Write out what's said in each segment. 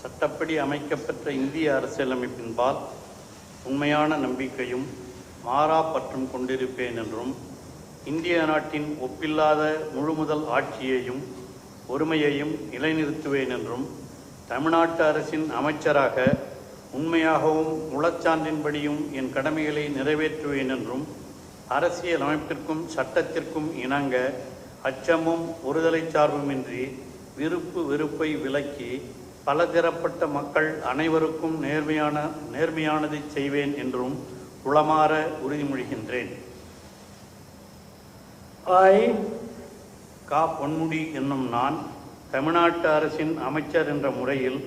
சட்டப்படி அமைக்கப்பெற்ற இந்திய அரசியலமைப்பின்பால் உண்மையான நம்பிக்கையும் மாறா பற்றும் கொண்டிருப்பேன் என்றும் இந்திய நாட்டின் ஒப்பில்லாத முழுமுதல் ஆட்சியையும் ஒருமையையும் நிலைநிறுத்துவேன் என்றும் தமிழ்நாட்டு அரசின் அமைச்சராக உண்மையாகவும் முழச்சான்றின்படியும் என் கடமைகளை நிறைவேற்றுவேன் என்றும் அரசியல் அமைப்பிற்கும் சட்டத்திற்கும் இணங்க அச்சமும் ஒருதலை சார்புமின்றி விருப்பு வெறுப்பை விலக்கி பலதரப்பட்ட மக்கள் அனைவருக்கும் நேர்மையான நேர்மையானதை செய்வேன் என்றும் உளமாற உறுதிமொழிகின்றேன். I, கா. பொன்முடி என்னும் நான் தமிழ்நாட்டு அரசின் அமைச்சர் என்ற முறையில்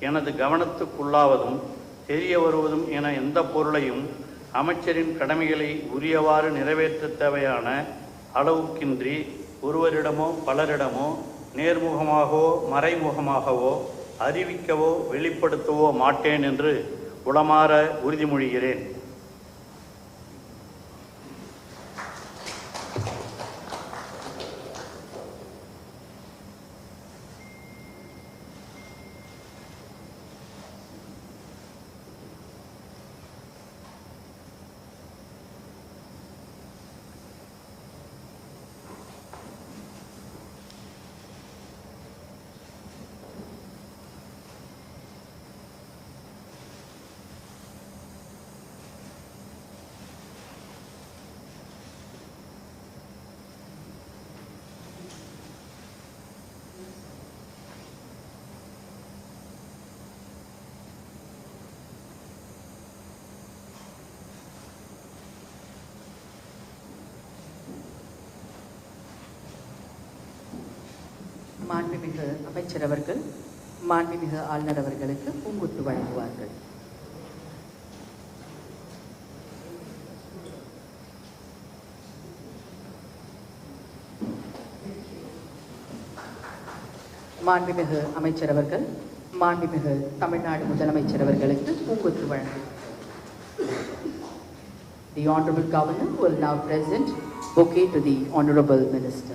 எனது கவனத்துக்குள்ளாவதும் தெரிய வருவதும் என எந்த பொருளையும் அமைச்சரின் கடமைகளை உரியவாறு நிறைவேற்றத் தேவையான அளவுக்கின்றி ஒருவரிடமோ பலரிடமோ நேர்முகமாகவோ மறைமுகமாகவோ அறிவிக்கவோ வெளிப்படுத்தவோ மாட்டேன் என்று உளமாற உறுதிமொழிகிறேன். மாண்புமிகு அமைச்சர் அவர்கள் மாண்புமிகு ஆளுநர் அவர்களுக்கு பூங்குத்து வழங்குவார்கள் மாண்புமிகு அமைச்சர் அவர்கள் மாண்புமிகு தமிழ்நாடு முதலமைச்சர் அவர்களுக்கு பூங்குத்து வழங்கும் The Honorable Governor will now present bouquet to the Honorable Minister.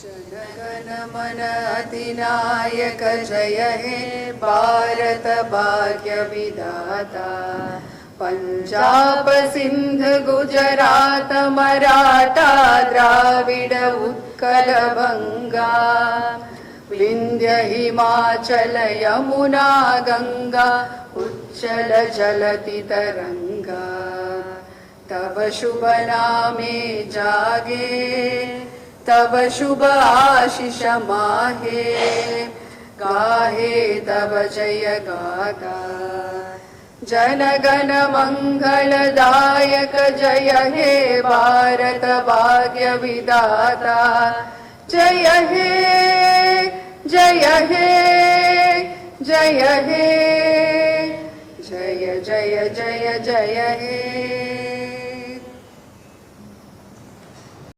जगनमनतिनायक जय हे भारत भाग्य पञ्जाब सिन्ध गुजरात मराठा द्राविड उत्कलभङ्गा विन्द्य हिमाचल यमुना गङ्गा उच्चल जलति तरङ्गा तव शुभ जागे। तव शुभ आशिष माहे। गाहे तव जय गागा। जनगण मङ्गलदायक जय हे भारत भाग्य विदाता जय हे जय हे जय हे। जय जय जय जय हे